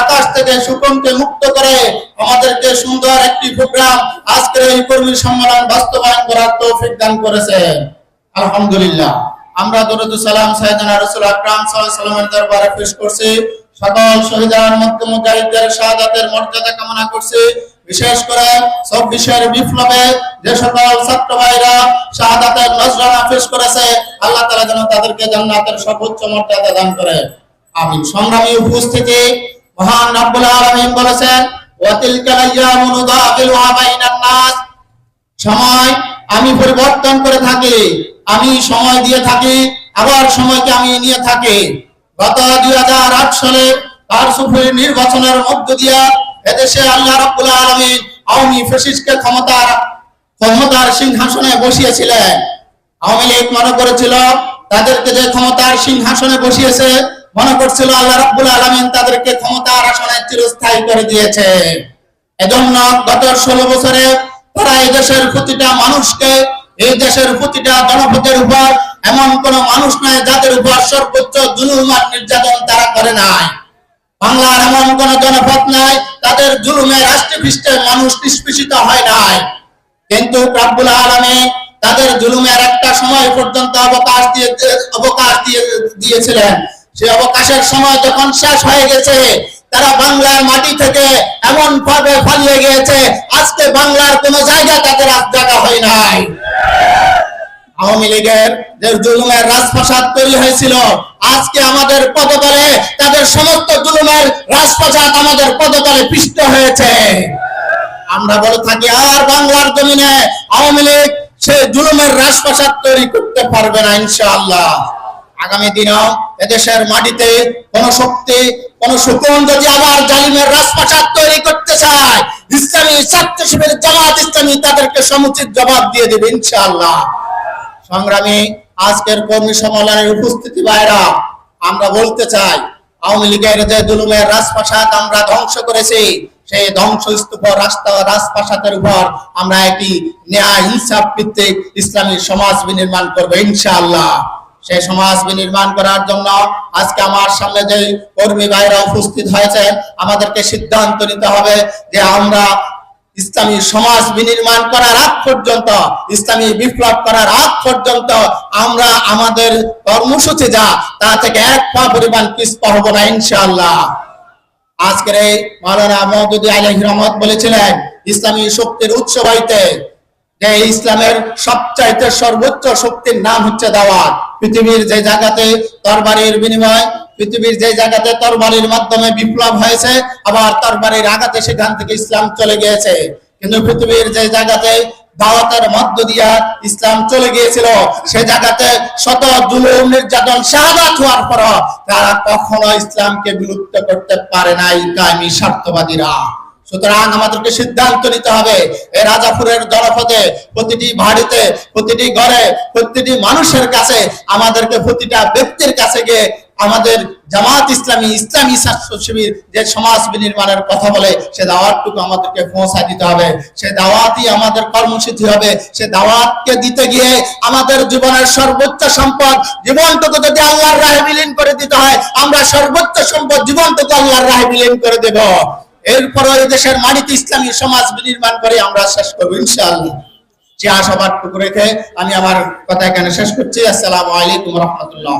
আকাশ থেকে শোষণকে মুক্ত করে আমাদেরকে সুন্দর একটি প্রোগ্রাম আজকের এই কর্মী সম্মেলন বাস্তবায়ন করার তৌফিক দান করেছেন আলহামদুলিল্লাহ। আমরা দরুদ সালাম সাইয়েদনা রাসূল আকরাম সাল্লামের দরবারে পেশ করছি। সকল শহীদান মক্কা মুজাহিদদের শাহাদাতের মর্যাদা কামনা করছি। বিশেষ করে চব্বিশের বিপ্লবে যে সকল ছাত্র ভাইরা শাহাদাতের করেছে, আল্লাহ তাআলা যেন তাদেরকে জান্নাতের সর্বোচ্চ মর্যাদা দান করে। আমিন। সংগ্রামী উপস্থিতি মহান আলামিন বলেছেন সময় আমি পরিবর্তন করে থাকি, আমি সময় দিয়ে থাকি, আবার সময়কে আমি নিয়ে থাকি। নির্বাচনের মধ্য দিয়া এদেশে আল্লাহ আওয়ামী ক্ষমতার ক্ষমতার সিংহাসনে বসিয়েছিলেন। আওয়ামী লীগ মনে করেছিল তাদেরকে যে ক্ষমতার সিংহাসনে বসিয়েছে, মনে করছিল আল্লাহ রাব্বুল আলামিন তাদেরকে ক্ষমতার আসনে চিরস্থায়ী করে দিয়েছে। এজন্য গত ষোলো বছরে তারা দেশের প্রতিটা মানুষকে, এই দেশের প্রতিটা জনপদের উপর এমন কোন মানুষ নাই যাদের উপর সর্বোচ্চ জুলুম আর নির্যাতন তারা করে নাই। বাংলার এমন কোন জনপদ নাই, তাদের জুলুমে রাষ্ট্রপৃষ্ঠের মানুষ নিষ্পেষিত হয় নাই। কিন্তু রাব্বুল আলামিন তাদের জুলুমের একটা সময় পর্যন্ত অবকাশ দিয়ে অবকাশ দিয়ে, দিয়েছিলেন। সে অবকাশের সময় যখন শেষ হয়ে গেছে, তারা বাংলার মাটি থেকে এমন ভাবে পালিয়ে গিয়েছে, আজকে বাংলার কোন জায়গা তাদের আজ জায়গা হয় নাই। আওয়ামী লীগের যে জুলুমের রাজপ্রাসাদ তৈরি হয়েছিল, আজকে আমাদের পদতলে তাদের সমস্ত জুলুমের রাজপ্রাসাদ আমাদের পদতলে পিষ্ট হয়েছে। আমরা বলে থাকি, আর বাংলার জমিনে আওয়ামী লীগ সে জুলুমের রাজপ্রাসাদ তৈরি করতে পারবে না ইনশাআল্লাহ। আগামী দিনেও এদেশের মাটিতে কোন শক্তি, কোন সুকোন যদি আবার জালিমের রাজপ্রাসাদ তৈরি করতে চায়, ইসলামী ছাত্র শিবির জামাত ইসলামী তাদেরকে সমুচিত জবাব দিয়ে দেবে ইনশাআল্লাহ। সংগ্রামী আজকের কর্মী সম্মেলনের উপস্থিতি ভাইরা, আমরা বলতে চাই, আওয়ামী লীগের যে জুলুমের রাজপ্রাসাদ আমরা ধ্বংস করেছি, সেই ধ্বংসস্তূপ রাস্তা রাজপ্রাসাদের উপর আমরা একটি ন্যায় ইনসাফ ভিত্তিক ইসলামী সমাজ বিনির্মাণ করব ইনশাআল্লাহ। সেই সমাজ বিনির্মাণ করার জন্য আজকে আমার সামনে যে কর্মী ভাইরা উপস্থিত হয়েছে আমাদেরকে সিদ্ধান্ত নিতে হবে যে আমরা ইসলামী সমাজ বিনির্মাণ করার আগ পর্যন্ত, ইসলামী বিপ্লব করার আগ পর্যন্ত আমরা আমাদের কর্মসূচি যা, তা থেকে এক পা পরিমাণ পিছপা হব না, ইনশাআল্লাহ। আজকের এই মাওলানা মহদুদি আলহ রহমত বলেছিলেন, ইসলামী শক্তির উৎস হইতে যে ইসলামের সবচাইতে সর্বোচ্চ শক্তির নাম হচ্ছে দাওয়াত। পৃথিবীর যে জায়গাতে তরবারির বিনিময় পৃথিবীর যে জায়গাতে তরবারির মাধ্যমে বিপ্লব হয়েছে, আবার তরবারির আঘাতে সেখান থেকে ইসলাম চলে গিয়েছে। কিন্তু পৃথিবীর যে জায়গাতে দাওয়াতের মধ্য দিয়া ইসলাম চলে গিয়েছিল, সে জায়গাতে শত জুলুম, নির্যাতন, শাহাদাত হওয়ার পর তারা কখনো ইসলামকে বিলুপ্ত করতে পারে নাই কামি স্বার্থবাদীরা। সুতরাং আমাদেরকে সিদ্ধান্ত নিতে হবে এই রাজাপুরের জনপদে প্রতিটি বাড়িতে, প্রতিটি ঘরে, প্রতিটি মানুষের কাছে আমাদেরকে প্রতিটা ব্যক্তির কাছে গিয়ে আমাদের জামাত ইসলামী ইসলামী ছাত্র শিবির যে সমাজ বিনির্মাণের কথা বলে, সে দাওয়াতটুকু আমাদেরকে পৌঁছা দিতে হবে। সে দাওয়াতই আমাদের কর্মসূচি হবে। সে দাওয়াতকে দিতে গিয়ে আমাদের জীবনের সর্বোচ্চ সম্পদ, জীবনটুকু যদি আল্লাহর রাহে বিলীন করে দিতে হয়, আমরা সর্বোচ্চ সম্পদ, জীবনটুকু আল্লাহর রাহে বিলীন করে দেব। এরপর ওই দেশের মাটিতে ইসলামী সমাজ বিনির্মাণ করে আমরা শেষ করব, ইনশাআল্লাহ। যে আশাবাদটুকু রেখে আমি আমার কথা এখানে শেষ করছি। আসসালামু আলাইকুম রহমতুল্লাহ।